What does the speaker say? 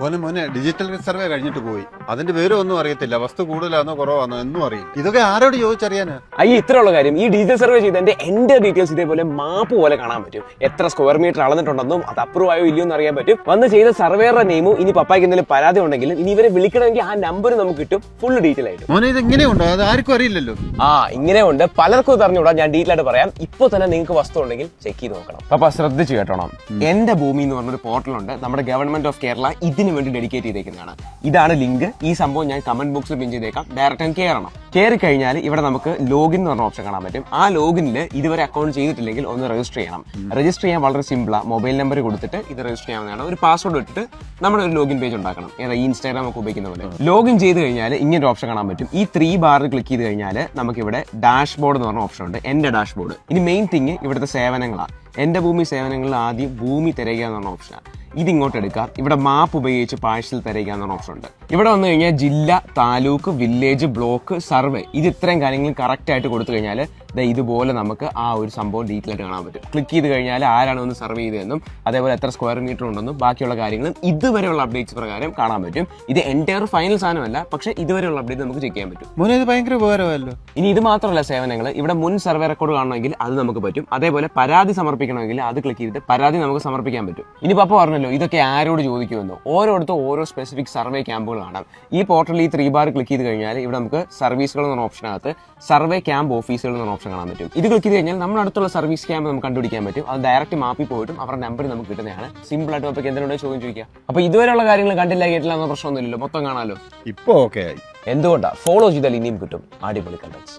മോനെ മോനെ digital survey കഴിഞ്ഞിട്ട് പോയി. അതിന്റെ പേരും ഒന്നും അറിയത്തില്ല. വസ്തു കൂടുതലാണോ കുറവാണോ എന്നും അറിയില്ല. ഇതൊക്കെ ആരോട് ചോദിച്ചറിയാനാ? അയ്യ ഇത്രയുള്ള കാര്യം. ഈ ഡിജിറ്റൽ സർവേ ചെയ്തതിന്റെ എന്റെ ഡീറ്റെയിൽസ് ഇതേപോലെ മാപ്പ് പോലെ കാണാൻ പറ്റും. എത്ര സ്ക്വയർ മീറ്റർ അളന്നിട്ടുണ്ടെന്നും അത് അപ്രൂവ് ആയോ ഇല്ലയോ എന്ന് അറിയാൻ പറ്റും. വന്ന് ചെയ്ത സർവേയുടെ നെയിമും ഇനി പപ്പായ്ക്ക് എന്തെങ്കിലും പരാതി ഉണ്ടെങ്കിലും ഇനി ഇവരെ വിളിക്കണമെങ്കിൽ ആ നമ്പർ നമുക്ക് കിട്ടും ഫുൾ ഡീറ്റെയിൽ ആയിട്ട്. മോനെ ഇത് എങ്ങനെയുണ്ടോ അത് ആർക്കും അറിയില്ലല്ലോ. ആ ഇങ്ങനെ ഉണ്ട് പലർക്കും ഇത് അറിഞ്ഞുകൂടാ. ഞാൻ ഡീറ്റെയിൽ ആയിട്ട് പറയാം. ഇപ്പൊ തന്നെ നിങ്ങൾക്ക് വസ്തു ഉണ്ടെങ്കിൽ ചെക്ക് ചെയ്ത് നോക്കണം. പപ്പ ശ്രദ്ധിച്ചു കേട്ടോണം. എന്റെ ഭൂമി എന്ന് പറഞ്ഞൊരു പോർട്ടലുണ്ട് നമ്മുടെ ഗവൺമെന്റ് ഓഫ് കേരള ഇതിനു വേണ്ടി ഡെഡിക്കേറ്റ് ചെയ്തേക്കുന്നതാണ്. ഇതാണ് ലിങ്ക്. ഈ സംഭവം ഞാൻ കമന്റ് ബോക്സിൽ പിൻ ചെയ്തേക്കാം. ഡയറക്റ്റ് കയറണം കയറി കഴിഞ്ഞാൽ ഇവിടെ നമുക്ക് ലോഗിൻ എന്ന് പറഞ്ഞ ഓപ്ഷൻ കാണാൻ പറ്റും. ആ ലോഗിനിൽ ഇതുവരെ അക്കൗണ്ട് ചെയ്തിട്ടില്ലെങ്കിൽ ഒന്ന് രജിസ്റ്റർ ചെയ്യണം. രജിസ്റ്റർ ചെയ്യാൻ വളരെ സിമ്പിളാണ് മൊബൈൽ നമ്പർ കൊടുത്തിട്ട് ഇത് രജിസ്റ്റർ ചെയ്യാവുന്നതാണ്. ഒരു പാസ്വേഡ് ഇട്ടിട്ട് നമ്മൾ ഒരു ലോഗിൻ പേജ് ഉണ്ടാക്കണം. ഏതാ ഈ ഇൻസ്റ്റാഗ്രാം ഒക്കെ ഉപയോഗിക്കുന്ന പോലെ. ലോഗിൻ ചെയ്ത് കഴിഞ്ഞാൽ ഇങ്ങനെ ഒരു ഓപ്ഷൻ കാണാൻ പറ്റും. ഈ ത്രീ ബാറിൽ ക്ലിക്ക് ചെയ്ത് കഴിഞ്ഞാൽ നമുക്ക് ഇവിടെ ഡാഷ് ബോർഡ് എന്ന് പറഞ്ഞ ഓപ്ഷൻ ഉണ്ട്. എന്റെ ഡാഷ്ബോർഡ് ഇനി മെയിൻ തിങ് ഇവിടുത്തെ സേവനങ്ങളാണ് എന്റെ ഭൂമി സേവനങ്ങളിൽ ആദ്യം ഭൂമി തിരയുക എന്ന് പറഞ്ഞ ഓപ്ഷനാണ് ഇതിങ്ങോട്ട് എടുക്കാം ഇവിടെ മാപ്പ് ഉപയോഗിച്ച് പാഴ്സൽ തിരയുക എന്ന് പറഞ്ഞ ഓപ്ഷൻ ഉണ്ട്. ഇവിടെ വന്നു കഴിഞ്ഞാൽ ജില്ല താലൂക്ക് വില്ലേജ് ബ്ലോക്ക് സർവേ ഇത് ഇത്രയും കാര്യങ്ങൾ കറക്റ്റായിട്ട് കൊടുത്തു കഴിഞ്ഞാൽ ഇതുപോലെ നമുക്ക് ആ ഒരു സംഭവം ഡീറ്റെയിൽ ആയിട്ട് കാണാൻ പറ്റും. ക്ലിക്ക് ചെയ്ത് കഴിഞ്ഞാൽ ആരാണ് ഒന്ന് സർവേ ചെയ്തതെന്നും അതേപോലെ എത്ര സ്ക്വയർ മീറ്റർ ഉണ്ടെന്നും ബാക്കിയുള്ള കാര്യങ്ങളും ഇതുവരെയുള്ള അപ്ഡേറ്റ്സ് പ്രകാരം കാണാൻ പറ്റും. ഇത് എന്റയർ ഫൈനൽ സാധനമല്ല പക്ഷേ ഇതുവരെയുള്ള അപ്ഡേറ്റ് നമുക്ക് ചെക്ക് ചെയ്യാൻ പറ്റും. മോനെ ഇത് ഭയങ്കര ഉപകാരമല്ലോ ഇനി ഇത് മാത്രമല്ല സേവനങ്ങൾ ഇവിടെ മുൻ സർവേ റെക്കോർഡ് കാണണമെങ്കിൽ അത് നമുക്ക് പറ്റും. അതേപോലെ പരാതി സമർപ്പിക്കണമെങ്കിൽ അത് ക്ലിക്ക് ചെയ്തിട്ട് പരാതി നമുക്ക് സമർപ്പിക്കാൻ പറ്റും. ഇനി പപ്പ പറഞ്ഞല്ലോ ഇതൊക്കെ ആരോട് ചോദിക്കുമെന്നോ? ഓരോടത്തും ഓരോ സ്പെസിഫിക് സർവേ ക്യാമ്പുകൾ കാണാം. ഈ പോർട്ടലിൽ ഈ ത്രീ ബാർ ക്ലിക്ക് ചെയ്ത് കഴിഞ്ഞാൽ ഇവിടെ നമുക്ക് സർവീസുകൾ എന്ന ഓപ്ഷനകത്ത് സർവേ ക്യാമ്പ് ഓഫീസുകൾ എന്ന ഓപ്ഷൻ കാണാൻ പറ്റും ഇത് ക്ലിക്ക് ചെയ്ത് കഴിഞ്ഞാൽ നമ്മുടെ അടുത്തുള്ള സർവീസ് ക്യാമ്പ് നമുക്ക് കണ്ടുപിടിക്കാൻ പറ്റും. അത് ഡയറക്റ്റ് മാപ്പിൽ പോയിട്ടും അവരുടെ നമ്പർ നമുക്ക് കിട്ടുന്നതാണ്. സിമ്പിൾ ആയിട്ട് നമുക്ക് എന്തെങ്കിലും ചോദ്യം ചോദിക്കാം അപ്പോൾ ഇതുവരെയുള്ള കാര്യങ്ങൾ കണ്ടില്ല കേട്ടില്ല എന്ന പ്രശ്നമൊന്നുമില്ലല്ലോ. മൊത്തം കാണാലോ? ഇപ്പൊ ഓക്കെ ആയി. എന്തുകൊണ്ടാണ് ഫോളോ ചെയ്താൽ ഇനിയും കിട്ടും. അടിപൊളി കണ്ടക്ട്സ്